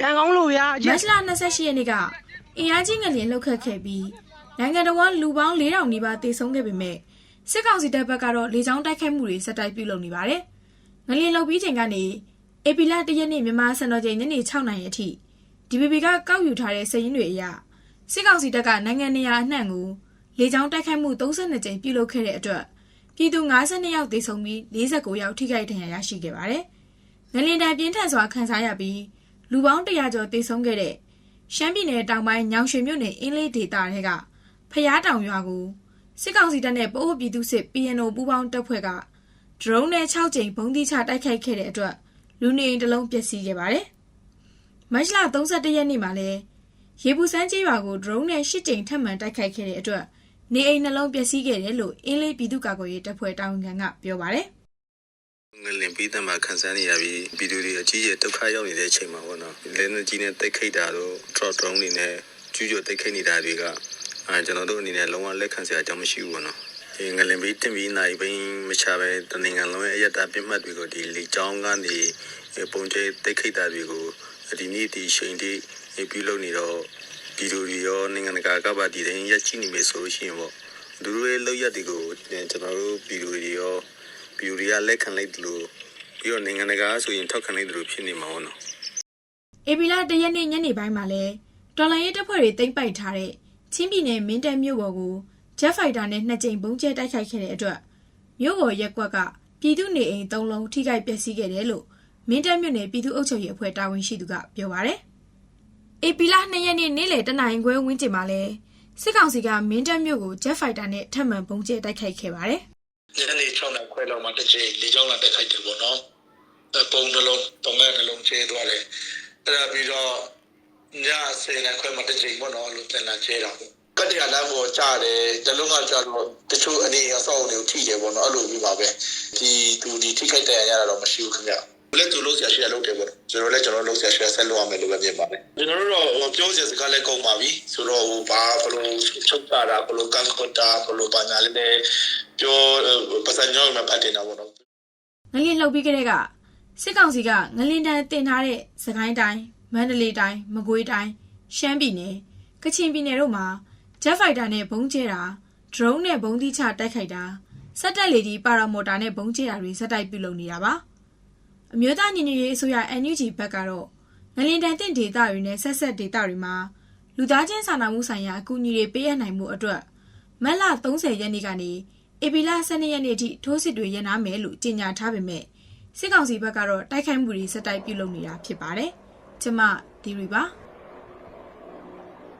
ပြန်ကောင်းလို့ဗျာအမချက်တ်လ28ရက်နေ့ကအင်အားကြီးငလျင်လှုပ်ခတ်ခဲ့ပြီးနိုင်ငံတော်ကလူပေါင်း4000နီးပါးသေဆုံးခဲ့ပေမဲ့စစ်ကောင်စီတပ်ဘက်ကတော့လေကြောင်းတိုက်ခိုက်မှုတွေဆက်တိုက်ပြုလုပ်နေပါတယ်။ငလျင်လှုပ်ပြီးချိန်ကနေအေပီလာတရက်နေ့မြန်မာစံတော်ချိန်ညနေ6နာရီအထိ DPP ကကောက်ယူထားတဲ့စာရင်းတွေအရစစ်ကောင်စီတပ်ကနိုင်ငံနေရာအနှံ့ကိုလေကြောင်းတိုက်ခိုက်မှု32ကြိမ်ပြုလုပ်ခဲ့တဲ့အတွက်ပြည်သူ52ယောက်သေဆုံးပြီး49ယောက်ထိခိုက်ဒဏ်ရာရရှိခဲ့ပါတယ်။ငလျင်တံပြင်းထန်စွာခံစားရပြီး လူပေါင်း100ကျော်သေဆုံးခဲ့တဲ့ရှမ်းပြည်နယ်တောင်ပိုင်းညောင်ရွှေမြို့နယ်အင်းလေးဒေသထဲကဖျားတောင်ရွာကိုစစ်ကောင်စီတပ်နဲ့ပအိုးပြည်သူစစ် PNO ပူးပေါင်းတပ်ဖွဲ့ကဒရုန်းနဲ့6ကြိမ်ဘုံတိချတိုက်ခိုက်ခဲ့တဲ့အတွက်လူနေအိမ်တစ်လုံးပျက်စီးခဲ့ပါတယ်။မတ်လ31ရက်နေ့မှာလည်းရေပူစမ်းကြီးရွာကိုဒရုန်းနဲ့8ကြိမ်ထပ်မံတိုက်ခိုက်ခဲ့တဲ့အတွက်နေအိမ်နှလုံးပျက်စီးခဲ့တယ်လို့အင်းလေးပြည်သူ့ကာကွယ်ရေးတပ်ဖွဲ့တာဝန်ခံကပြောပါတယ်။ ငလင်ပြီးတဲ့မှာခန်းစားနေရပြီးဗီဒီယိုတွေအကြီးကြီးဒုက္ခရောက်နေတဲ့အချိန်မှာပေါ့နော်လဲနေကြီးနဲ့တိုက်ခိတ်တာတို့ drop drone တွေနဲ့ကျူးကျော်တိုက်ခိတ်နေတာတွေကအဲကျွန်တော်တို့အနေနဲ့လုံးဝလက်ခံစရာအကြောင်းမရှိဘူးပေါ့နော်ဒီငလင်ပြီးတင်ပြီးနိုင်ပင်မချပဲတနင်္ဂနွေလုံးရဲ့အရတာပြတ်မှတ်တွေကိုဒီလေချောင်းကနေပုံကျဲတိုက်ခိတ်တာတွေကိုဒီနေ့ဒီချိန်ဒီပြုလုပ်နေတော့ဗီဒီယိုတွေရောနိုင်ငံတကာကပါဒီတိုင်းရက်ကြည့်နေမယ်ဆိုလို့ရှိရင်ပေါ့သူတို့ရဲ့လောက်ရက်တွေကိုကျွန်တော်တို့ဗီဒီယိုတွေရော ဗီဒီယိုတွေကလက်ခံလိုက်တယ်လို့ပြီးတော့နိုင်ငံတကာဆိုရင်ထောက်ခံလိုက်တယ်လို့ဖြစ်နေမှာပေါ့နော်အေပီလာတရက်နေ့ညနေပိုင်းမှာလဲတော်လိုင်းရေးတပ်ဖွဲ့တွေတိမ့်ပိုက်ထားတဲ့ချင်းပြည်နယ်မင်းတပ်မြို့ပေါ်ကိုဂျက်ဖိုက်တာနဲ့နှစ်ကြိမ်ပုံကျဲတိုက်ခိုက်ခဲ့တဲ့အတွက်မြို့ပေါ်ရက်ကွက်ကပြည်သူနေအိမ်၃လုံးထိခိုက်ပျက်စီးခဲ့တယ်လို့မင်းတပ်မြို့နယ်ပြည်သူ့အုပ်ချုပ်ရေးအဖွဲ့တာဝန်ရှိသူကပြောပါတယ်။အေပီလာ2ရက်နေ့နေ့လယ်တနင်္ဂနွေခွဲဝန်းကျင်မှာလဲစစ်ကောင်စီကမင်းတပ်မြို့ကိုဂျက်ဖိုက်တာနဲ့ထပ်မံပုံကျဲတိုက်ခိုက်ခဲ့ပါတယ်။ ညနေ6နာရီခွဲလောက်မှတစ်ချိန်လေကြောင်းလာတက်ခိုက်တယ်ပေါ့နော်အဲပုံနှလုံးပုံငယ်နှလုံးကျဲသွားတယ်အဲ့ဒါပြီးတော့ည10နာရီခွဲမှတစ်ချိန်ပေါ့နော်လို့ပြန်လာကျဲတာပေါ့ကတ္တရာလမ်းပေါ်ကြားတယ်တလုံးကကြားတော့တချို့အနေအဆောက်အအုံတွေကိုထိတယ်ပေါ့နော်အဲ့လိုမျိုးပါပဲဒီသူဒီထိခိုက်တယ်ရတာတော့မရှိဘူးခင်ဗျလက်သူလုံးဆရာရှိရလုပ်တယ်ပေါ့ကျွန်တော်လည်းကျွန်တော်လုံးဆရာရှိရဆက်လုပ်ရမယ်လို့ပဲမြင်ပါတယ်ကျွန်တော်တို့တော့ပြောစရာစကားလည်းကုန်ပါပြီဆိုတော့ဟိုဘာဘလို့ချုပ်တာဘလို့ကန်ခွတ်တာဘလို့ပါညာလေးနဲ့ ပြောပစံညောင်းမှာပတ်တင်တာပေါ့နော်ငလျင်လှုပ်ပြီးကလေးကစစ်ကောင်စီကငလျင်တန်းတင်ထားတဲ့စကိုင်းတိုင်းမန္တလေးတိုင်းမကွေးတိုင်းရှမ်းပြည်နယ်ကချင်ပြည်နယ်တို့မှာဂျက်ဖိုက်တာနဲ့ဘုံကျဲတာဒရုန်းနဲ့ဘုံတိချတိုက်ခိုက်တာစက်တက်လေကြီးပါရာမော်တာနဲ့ဘုံကျဲတာတွေဇက်တိုက်ပြုလုပ်နေတာပါအမျိုးသားညီညွတ်ရေးအစိုးရ NUG ဘက်ကတော့ငလျင်တန်းတင်ဒေသတွေနဲ့ဆက်ဆက်ဒေသတွေမှာလူသားချင်းစာနာမှုဆိုင်ရာအကူအညီတွေပေးအပ်နိုင်မှုအတွက်မက်လ30ရက်နေ့ကနေ ဧပြီလ12ရက်နေ့ထိထိုးစစ်တွေရန်နာမယ်လို့ကြေညာထားပေမဲ့စစ်ကောင်စီဘက်ကတော့တိုက်ခိုက်မှုတွေစက်တိုက်ပြုလုပ်နေတာဖြစ်ပါတယ်။ကျမဒီရီပါ။